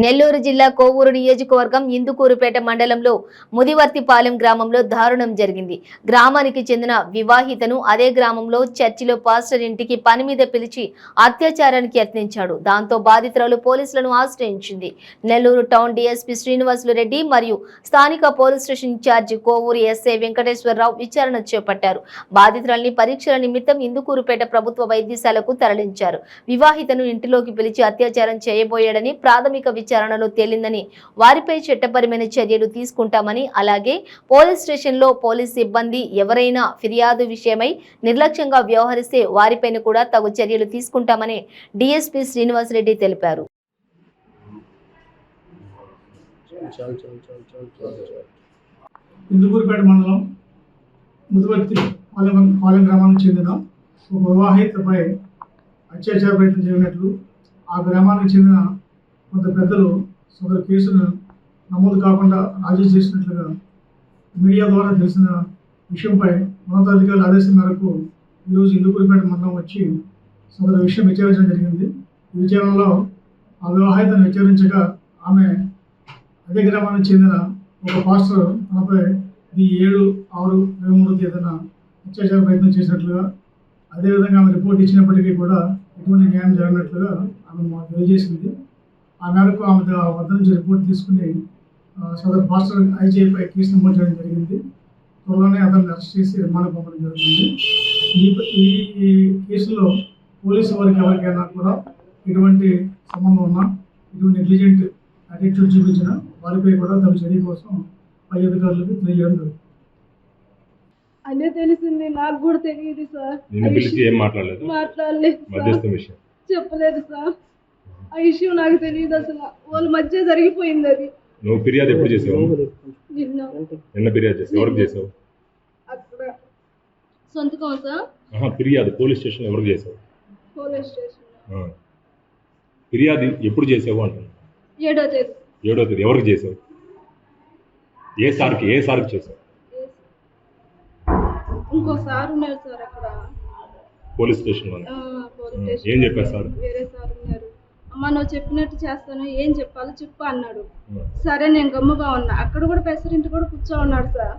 నెల్లూరు జిల్లా కోవూరు నియోజకవర్గం ఇందుకూరుపేట మండలంలో ముదివర్తిపాలెం గ్రామంలో దారుణం జరిగింది. గ్రామానికి చెందిన వివాహితను అదే గ్రామంలో చర్చిలో పాస్టర్ ఇంటికి పని మీద పిలిచి అత్యాచారానికి యత్నించాడు. దాంతో బాధితురాలు పోలీసులను ఆశ్రయించింది. నెల్లూరు టౌన్ డీఎస్పీ శ్రీనివాసులు రెడ్డి మరియు స్థానిక police station incharge Kovur SI Venkateswararao విచారణ చేపట్టారు. బాధితురాల్ని పరీక్షల నిమిత్తం ఇందుకూరుపేట ప్రభుత్వ వైద్యశాలకు తరలించారు. వివాహితను ఇంటిలోకి పిలిచి అత్యాచారం చేయబోయాడని ప్రాథమిక విచారణలో తేలిందని వారిపై చట్టపరమైన చర్యలు తీసుకుంటామని అలాగే పోలీస్ స్టేషన్లో పోలీస్ సిబ్బంది ఎవరైనా ఫిర్యాదు విషయమై నిర్లక్ష్యంగా వ్యవహరిస్తే వారిపైన కూడా తగు చర్యలు తీసుకుంటామని డీఎస్పీ శ్రీనివాసరెడ్డి తెలిపారు. ఇందుకూరుపేట మండలం ముదువర్తి పాలెం పాలెం గ్రామానికి చెందిన ఒక వివాహితపై అత్యాచార ప్రయత్నం జరిగినట్లు ఆ గ్రామానికి చెందిన కొంత పెద్దలు సదరు కేసును నమోదు కాకుండా రాజీ చేసినట్లుగా మీడియా ద్వారా తెలిసిన విషయంపై ఉన్నతాధికారుల ఆదేశం మేరకు ఈరోజు ఇందుకూరుపేట మండలం వచ్చి సదరు విషయం విచారించడం జరిగింది. విచారణలో ఆ వివాహితను విచారించగా ఆమె అదే గ్రామానికి చెందిన ఒక పాస్టర్ తనపై ఇది ఏడు ఆరు ఇరవై మూడు తేదీన అత్యాచార ప్రయత్నం చేసినట్లుగా అదేవిధంగా ఆమె రిపోర్ట్ ఇచ్చినప్పటికీ కూడా ఎటువంటి న్యాయం జరిగినట్లుగా ఆమె మాకు తెలియజేసింది. ఆ మేరకు ఆమె వద్ద నుంచి రిపోర్ట్ తీసుకుని సదరు పాస్టర్ ఐజీఐపై కేసు నమోదు చేయడం జరిగింది. త్వరలోనే అతన్ని అరెస్ట్ చేసి రిమాండ్ పంపడం జరుగుతుంది. ఈ ఈ కేసులో పోలీసు వారికి ఎవరికైనా కూడా ఎటువంటి సంబంధం ఉన్నా ఇటువంటి నెగ్లిజెంట్ యాటిట్యూడ్ చూపించిన వారిపై కూడా తమ చర్య కోసం పై అధికారులకు తెలియజేయడం జరుగుతుంది. అన్నీ తెలిసింది. నాకు కూడా తెలియదు సార్. మాట్లాడలేదు? చెప్పలేదు సార్. ఆ విషయం నాకు తెలియదు అసలు. వాళ్ళ మధ్య జరిగిపోయింది అది. నువ్వు ఫిర్యాదు ఎప్పుడు చేసావు? నిన్న. నిన్న ఫిర్యాదు చేసావు. ఎవరికి చేసావు? అక్కడ. సొంతకం సార్ ఆహా ఫిర్యాదు పోలీస్ స్టేషన్ ఎవరికి చేసావు? పోలీస్ స్టేషన్ ఆ. ఫిర్యాదు ఎప్పుడు చేసావు అంటున్నా? ఏడో తేదీ. ఏడో తేదీ. ఎవరికి చేసావు? ఏ సార్కి? ఏ సార్కి చేసావు? ఇంకో సార్ ఉన్నారు సార్ అక్కడ. పోలీస్ స్టేషన్లో ఆ, పోలీస్ స్టేషన్ ఏం చెప్పారు సార్? వేరే సార్ అమ్మ నువ్వు చెప్పినట్టు చేస్తాను. ఏం చెప్పాలో చెప్పు అన్నాడు. సరే నేను గమ్ముగా ఉన్నా. అక్కడ కూడా ప్రెసిడెంట్ కూడా కూర్చో ఉన్నాడు సార్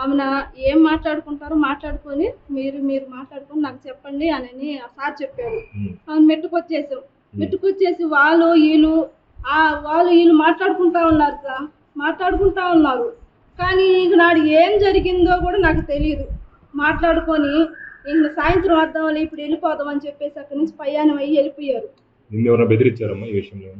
ఆమెన ఏం మాట్లాడుకుంటారో మాట్లాడుకొని మీరు మీరు మాట్లాడుకొని నాకు చెప్పండి అని ఆ సార్ చెప్పారు. ఆమె మెట్టుకొచ్చేసాం. మెట్టుకొచ్చేసి వాళ్ళు వీళ్ళు ఆ వాళ్ళు వీళ్ళు మాట్లాడుకుంటా ఉన్నారు సార్. మాట్లాడుకుంటా ఉన్నారు. కానీ ఇక నాడు ఏం జరిగిందో కూడా నాకు తెలియదు మాట్లాడుకొని ఇంక సాయంత్రం వద్దాం ఇప్పుడు వెళ్ళిపోదాం అని చెప్పేసి అక్కడి నుంచి పయ్యానం అయ్యి వెళ్ళిపోయారు. నిన్ను బెదిరించారమ్మా ఈ విషయంలో